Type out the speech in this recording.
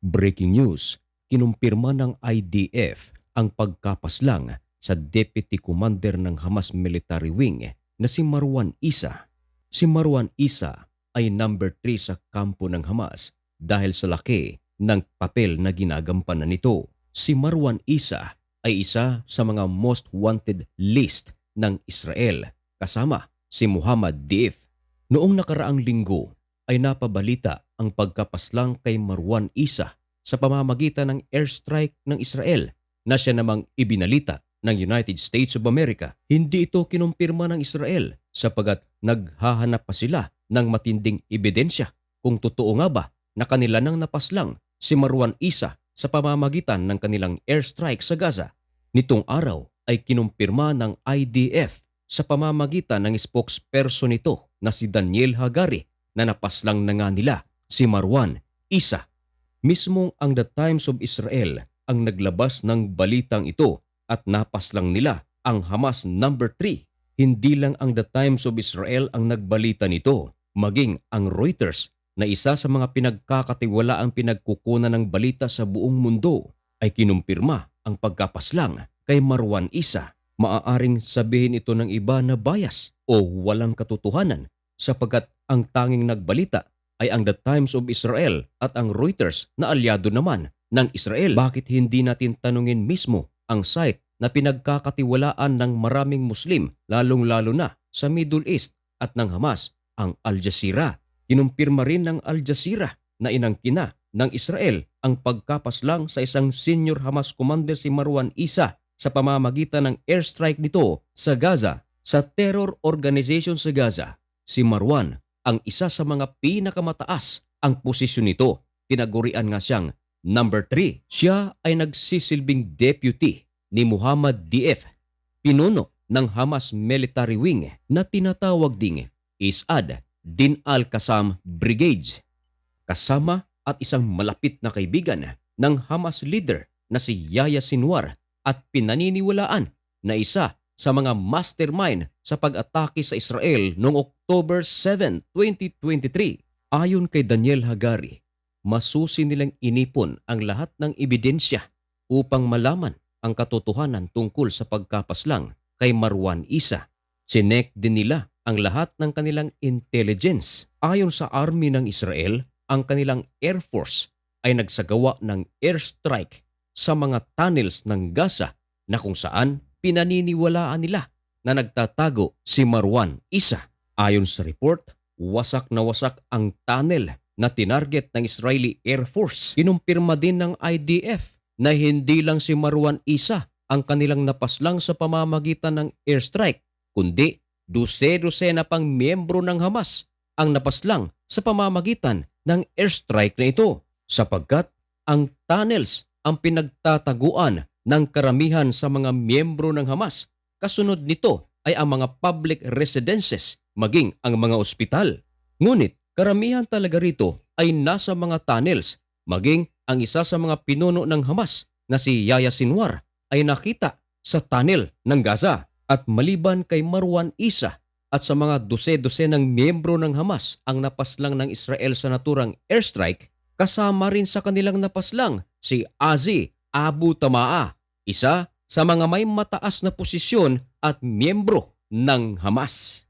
Breaking news, kinumpirma ng IDF ang pagkapaslang sa Deputy Commander ng Hamas Military Wing na si Marwan Isa. Si Marwan Isa ay number 3 sa kampo ng Hamas dahil sa laki ng papel na ginagampanan nito. Si Marwan Isa ay isa sa mga most wanted list ng Israel kasama si Muhammad Deif. Noong nakaraang linggo ay napabalita ang pagkapaslang kay Marwan Isa sa pamamagitan ng airstrike ng Israel na siya namang ibinalita ng United States of America. Hindi ito kinumpirma ng Israel sapagat naghahanap pa sila ng matinding ebidensya kung totoo nga ba na kanila nang napaslang si Marwan Isa sa pamamagitan ng kanilang airstrike sa Gaza. Nitong araw ay kinumpirma ng IDF sa pamamagitan ng spokesperson nito na si Daniel Hagari na napaslang na nga nila si Marwan Isa. Mismong ang The Times of Israel ang naglabas ng balitang ito at napaslang nila ang Hamas number 3. Hindi lang ang The Times of Israel ang nagbalita nito, maging ang Reuters na isa sa mga pinagkakatiwala ang pinagkukunan ng balita sa buong mundo ay kinumpirma ang pagkapaslang kay Marwan Isa. Maaaring sabihin ito ng iba na bias o walang katotohanan sapagkat ang tanging nagbalita ay ang The Times of Israel at ang Reuters na alyado naman ng Israel. Bakit hindi natin tanungin mismo ang site na pinagkakatiwalaan ng maraming Muslim lalong-lalo na sa Middle East at ng Hamas, ang Al Jazeera. Kinumpirma rin ng Al Jazeera na inangkina ng Israel ang pagkapaslang sa isang senior Hamas commander si Marwan Isa sa pamamagitan ng airstrike nito sa Gaza. Sa terror organization sa Gaza, si Marwan ang isa sa mga pinakamataas ang posisyon nito. Tinagurian nga siyang number 3. Siya ay nagsisilbing deputy ni Muhammad Dief, pinuno ng Hamas Military Wing na tinatawag ding ISAD Din al-Qassam Brigades. Kasama at isang malapit na kaibigan ng Hamas leader na si Yahya Sinwar at pinaniniwalaan na isa sa mga mastermind sa pag-atake sa Israel noong October 7, 2023. Ayon kay Daniel Hagari, masusi nilang inipon ang lahat ng ebidensya upang malaman ang katotohanan tungkol sa pagkapaslang kay Marwan Isa. Sinek din nila ang lahat ng kanilang intelligence. Ayon sa army ng Israel, ang kanilang Air Force ay nagsagawa ng airstrike sa mga tunnels ng Gaza na kung saan pinaniniwalaan nila na nagtatago si Marwan Isa. Ayon sa report, wasak na wasak ang tunnel na tinarget ng Israeli Air Force. Kinumpirma din ng IDF na hindi lang si Marwan Isa ang kanilang napaslang sa pamamagitan ng airstrike, kundi duse-duse na pang miyembro ng Hamas ang napaslang sa pamamagitan ng airstrike na ito sapagkat ang tunnels ang pinagtataguan ng karamihan sa mga miyembro ng Hamas. Kasunod nito ay ang mga public residences maging ang mga ospital. Ngunit karamihan talaga rito ay nasa mga tunnels maging ang isa sa mga pinuno ng Hamas na si Yahya Sinwar ay nakita sa tunnel ng Gaza at maliban kay Marwan Isa at sa mga dose-dose ng miyembro ng Hamas ang napaslang ng Israel sa naturang airstrike, kasama rin sa kanilang napaslang si Azi Abu Tamaa, isa sa mga may mataas na posisyon at miyembro ng Hamas.